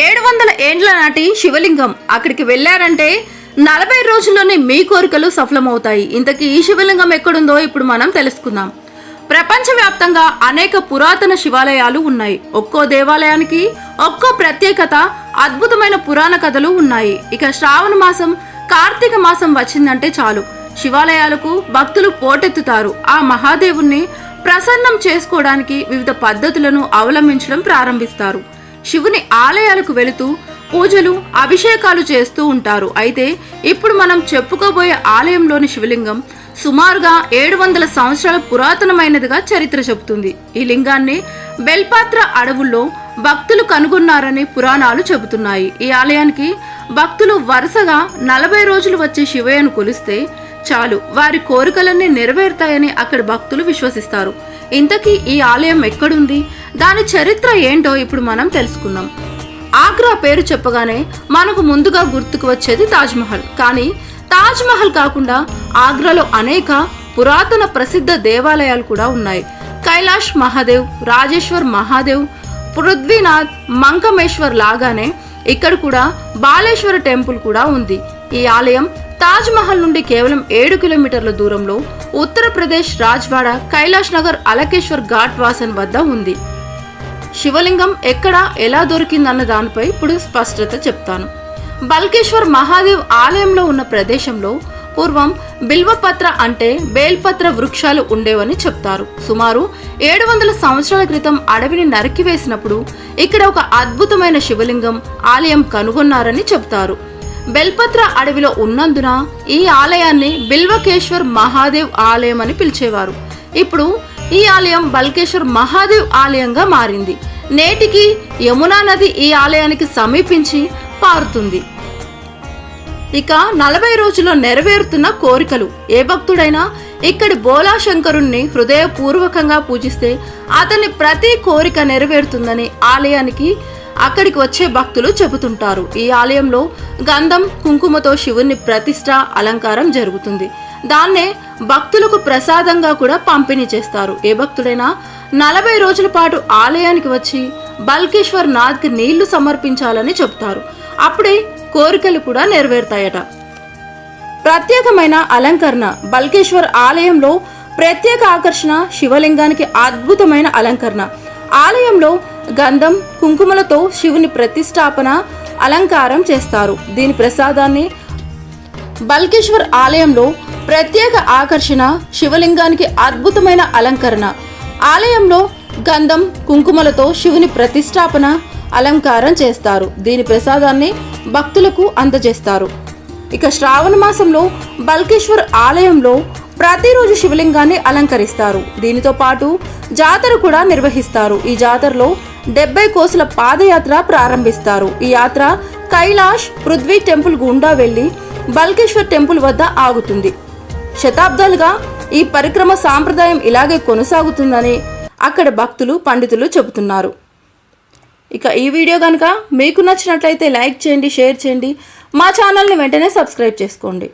ఏడు వందల ఏండ్ల నాటి శివలింగం అక్కడికి వెళ్ళారంటే నలభై రోజుల్లోనే మీ కోరికలు సఫలమవుతాయి. ఇంతకీ ఈ శివలింగం ఎక్కడుందో ఇప్పుడు మనం తెలుసుకుందాం. ప్రపంచవ్యాప్తంగా అనేక పురాతన శివాలయాలు ఉన్నాయి. ఒక్కో దేవాలయానికి ఒక్కో ప్రత్యేకత అద్భుతమైన పురాణ కథలు ఉన్నాయి. ఇక శ్రావణ మాసం కార్తీక మాసం వచ్చిందంటే చాలు. శివాలయాలకు భక్తులు పోటెత్తుతారు. ఆ మహాదేవుణ్ణి ప్రసన్నం చేసుకోవడానికి వివిధ పద్ధతులను అవలంబించడం ప్రారంభిస్తారు. శివుని ఆలయాలకు వెళుతూ పూజలు అభిషేకాలు చేస్తూ ఉంటారు. అయితే ఇప్పుడు మనం చెప్పుకోబోయే ఆలయంలోని శివలింగం సుమారుగా ఏడు వందల సంవత్సరాల పురాతనమైనదిగా చరిత్ర చెబుతుంది. ఈ లింగాన్ని బెల్పాత్ర అడవుల్లో భక్తులు కనుగొన్నారని పురాణాలు చెబుతున్నాయి. ఈ ఆలయానికి భక్తులు వరుసగా నలభై రోజులు వచ్చే శివయ్యను కొలిస్తే చాలు వారి కోరికలన్నీ నెరవేరుతాయని అక్కడ భక్తులు విశ్వసిస్తారు. ఇంతకీ ఈ ఆలయం ఎక్కడుంది? దాని చరిత్ర ఏంటో ఇప్పుడు మనం తెలుసుకుందాం. ఆగ్రా పేరు చెప్పగానే మనకు ముందుగా గుర్తుకు వచ్చేది తాజ్మహల్. కానీ తాజ్మహల్ కాకుండా ఆగ్రాలో అనేక పురాతన ప్రసిద్ధ దేవాలయాలు కూడా ఉన్నాయి. కైలాష్ మహాదేవ్ రాజేశ్వర్ మహాదేవ్ పృథ్వీనాథ్ మంకమేశ్వర్ లాగానే ఇక్కడ కూడా బాలేశ్వర టెంపుల్ కూడా ఉంది. ఈ ఆలయం తాజ్మహల్ నుండి కేవలం ఏడు కిలోమీటర్ల దూరంలో ఉత్తరప్రదేశ్ రాజ్వాడ కైలాష్ నగర్ అలకేశ్వర్ ఘాట్ వాసన్ వద్ద ఉంది. శివలింగం ఎక్కడ ఎలా దొరికిందన్న దానిపై ఇప్పుడు స్పష్టత చెప్తాను. బల్కేశ్వర్ మహాదేవ్ ఆలయంలో ఉన్న ప్రదేశంలో పూర్వం బిల్వపత్ర అంటే బేల్పత్ర వృక్షాలు ఉండేవని చెప్తారు. సుమారు ఏడు వందల సంవత్సరాల క్రితం అడవిని నరికివేసినప్పుడు ఇక్కడ ఒక అద్భుతమైన శివలింగం ఆలయం కనుగొన్నారని చెప్తారు. బెల్పత్ర అడవిలో ఉన్నందున ఈ ఆలయాన్ని బిల్వకేశ్వర్ మహాదేవ్ ఆలయం అని పిలిచేవారు. ఇప్పుడు ఈ ఆలయం బల్కేశ్వర్ మహాదేవ్ ఆలయంగా మారింది. నేటికి యమునా నది ఈ ఆలయానికి సమీపించి పారుతుంది. ఇక నలభై రోజుల్లో నెరవేరుతున్న కోరికలు. ఏ భక్తుడైనా ఇక్కడి బోలా శంకరుణ్ణి హృదయపూర్వకంగా పూజిస్తే అతని ప్రతి కోరిక నెరవేరుతుందని ఆలయానికి అక్కడికి వచ్చే భక్తులు చెబుతుంటారు. ఈ ఆలయంలో గంధం కుంకుమతో శివుని ప్రతిష్ట అలంకారం జరుగుతుంది. దాన్నే భక్తులకు ప్రసాదంగా కూడా పంపిణీ చేస్తారు. ఏ భక్తుడైనా నలభై రోజుల పాటు ఆలయానికి వచ్చి బల్కేశ్వర్ నాథ్కి నీళ్ళు సమర్పించాలని చెప్తారు అప్పుడే కోరికలు కూడా నెరవేరుతాయట. ప్రత్యేకమైన అలంకరణ. బల్కేశ్వర్ ఆలయంలో ప్రత్యేక ఆకర్షణ శివలింగానికి అద్భుతమైన అలంకరణ. ఆలయంలో గంధం కుంకుమలతో శివుని ప్రతిష్టాపన అలంకారం చేస్తారు. దీని ప్రసాదాన్ని బల్కేశ్వర్ ఆలయంలో ప్రత్యేక ఆకర్షణ శివలింగానికి అద్భుతమైన అలంకరణ. ఆలయంలో గంధం కుంకుమలతో శివుని ప్రతిష్టాపన అలంకారం చేస్తారు. దీని ప్రసాదాన్ని భక్తులకు అందజేస్తారు. ఇక శ్రావణ మాసంలో బల్కేశ్వర్ ఆలయంలో ప్రతిరోజు శివలింగాన్ని అలంకరిస్తారు. దీనితో పాటు జాతర కూడా నిర్వహిస్తారు. ఈ జాతరలో డెబ్బై కోసుల పాదయాత్ర ప్రారంభిస్తారు. ఈ యాత్ర కైలాష్ పృథ్వీ టెంపుల్ గుండా వెళ్ళి బల్కేశ్వర్ టెంపుల్ వద్ద ఆగుతుంది. శతాబ్దాలుగా ఈ పరిక్రమ సాంప్రదాయం ఇలాగే కొనసాగుతుందని అక్కడ భక్తులు పండితులు చెబుతున్నారు. ఇక ఈ వీడియో కనుక మీకు నచ్చినట్లయితే లైక్ చేయండి షేర్ చేయండి. మా ఛానల్ని వెంటనే సబ్స్క్రైబ్ చేసుకోండి.